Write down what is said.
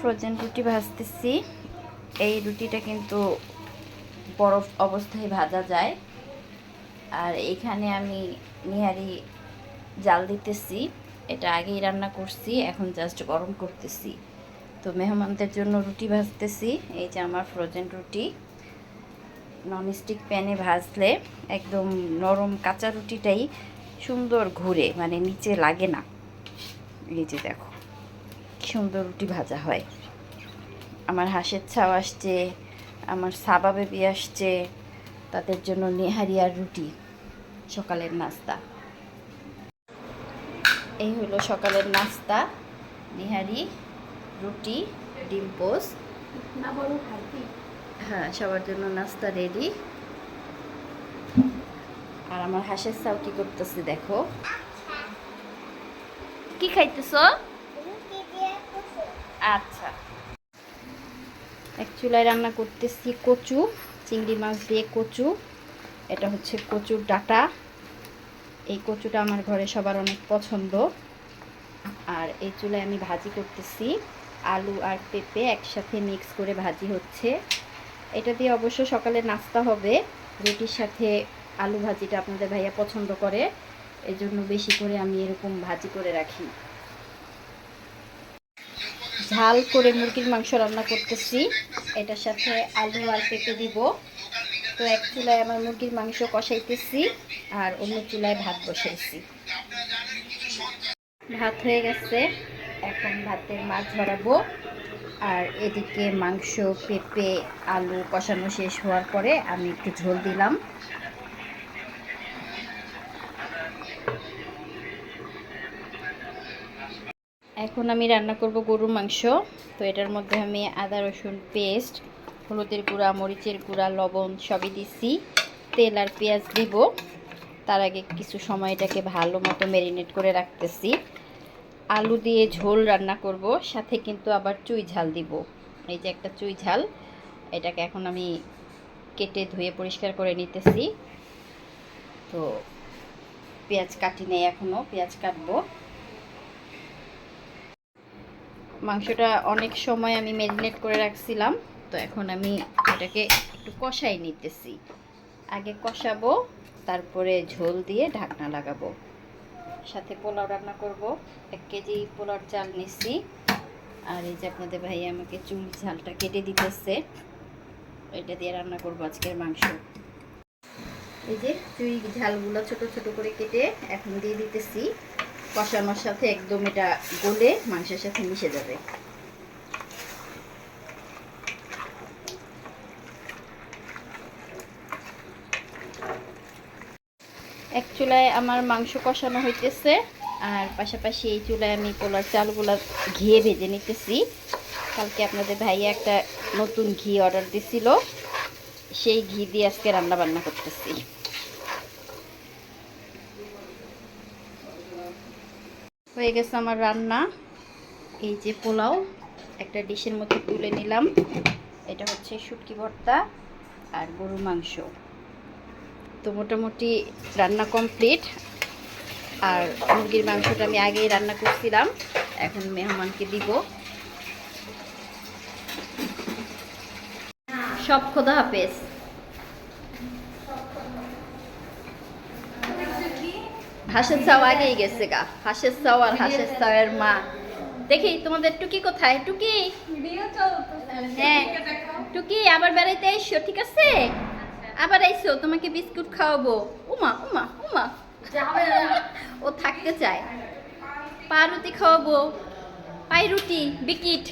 Frozen রুটি ভাজতেছি। এই রুটিটা কিন্তু বরফ অবস্থায় ভাজা যায়। আর এখানে আমি নিহারি জাল দিতেছি। এটা আগেই রান্না করছি, এখন জাস্ট গরম করতেছি। তো মেহমানদের জন্য রুটি ভাজতেছি। এই যে আমার ফ্রোজেন রুটি। ননস্টিক প্যানে ভাজলে একদম নরম কাঁচা রুটিটাই সুন্দর ঘুরে মানে নিচে লাগে না। এই যে দেখো। সুন্দর রুটি ভাজা হয়। আমার হাঁসের ছাও আসছে আমার সাবা বেবি আসছে তাদের জন্য নেহারি আর রুটি সকালের নাস্তা। এই হলো সকালের নাস্তা নিহারি রুটি ডিম হাতি হ্যাঁ সবার জন্য নাস্তা রেডি আর আমার হাঁসের চাও কি করতেছে দেখো। কি খাইতেছ? আচ্ছা। এক চুলায় রান্না করতেছি কচু, চিংড়ি মাছ দিয়ে কচু। এটা হচ্ছে কচুর ডাটা। এই কচুটা আমার ঘরে সবার অনেক পছন্দ। আর এই চুলায় আমি ভাজি করতেছি। আলু আর পেঁপে একসাথে মিক্স করে ভাজি হচ্ছে। এটা দিয়ে অবশ্য সকালে নাস্তা হবে। রুটির সাথে আলু ভাজিটা আপনাদের ভাইয়া পছন্দ করে। এই জন্য বেশি করে আমি এরকম ভাজি করে রাখি। ঝাল করে মুরগির মাংস রান্না করতেছি। এটার সাথে আলু আর পেঁপে দিব। তো এক চুলায় আমার মুরগির মাংস কষাইতেছি আর অন্য চুলায় ভাত বসাইছি। ভাত হয়ে গেছে। এখন ভাতের মাছ ধরাবো। আর এদিকে মাংস, পেঁপে, আলু কষানো শেষ হওয়ার পরে আমি একটু ঝোল দিলাম। এখন আমি রান্না করব গরুর মাংস। তো এটার মধ্যে আমি আদা, রসুন পেস্ট, হলুদের গুঁড়া, মরিচের গুঁড়া, লবণ সবই দিছি। তেল আর পেঁয়াজ দিব। তার আগে কিছু সময় এটাকে ভালো মতো ম্যারিনেট করে রাখতেছি। আলু দিয়ে ঝোল রান্না করব, সাথে কিন্তু আবার চুই ঝাল দিব। এই যে একটা চুই ঝাল, এটাকে এখন আমি কেটে ধুয়ে পরিষ্কার করে নিতেছি। তো পেঁয়াজ কাটি নেই এখনও পেঁয়াজ কাটবো। মাংসটা অনেক সময় আমি ম্যারিনেট করে রাখছিলাম, তো এখন আমি এটাকে একটু কষাই নিতেছি। আগে কষাবো, তারপরে ঝোল দিয়ে ঢাকনা লাগাবো। সাথে পোলাও রান্না করব, এক কেজি পোলাওর চাল নিচ্ছি আর এই যে আপনাদের ভাই আমাকে চুল ঝালটা কেটে দিতেছে, এটা দিয়ে রান্না করব আজকের মাংস। এই যে চুই ঝালগুলো ছোট ছোট করে কেটে এখন দিয়ে দিতেছি। কষানোর সাথে একদম এটা গলে মাংসের সাথে মিশে যাবে। এক চুলায় আমার মাংস কষানো হইতেছে, আর পাশাপাশি এই চুলায় আমি পোলার চালগুলো ঘিয়ে ভেজে নিতেছি। কালকে আপনাদের ভাইয়া একটা নতুন ঘি অর্ডার দিছিল, সেই ঘি দিয়ে আজকে রান্না বান্না করতেছি। হয়ে গেছে আমার রান্না। এই যে পোলাও, একটা ডিশের মধ্যে তুলে নিলাম। এটা হচ্ছে শুটকি ভর্তা আর গরু মাংস। তো মোটামুটি রান্না কমপ্লিট। আর মুরগির মাংসটা আমি আগেই রান্না করছিলাম। এখন মেহমানকে দিব। সব খোদা হাফেজ। হাঁসের চাও আগেই গেছে গা। হাঁসের চাও আর হাঁসের চাওয়ের মা। দেখি তোমাদের টুকি কোথায়? টুকি? হ্যাঁ। টুকি আবার বেড়াইতে এসো ঠিক আছে? আবার আইসো তোমাকে বিস্কুট খাওয়াবো। উমা উমা উমা। ও থাকতে চায়। পা রুটি খাওয়াবো। পাই রুটি বিকিট।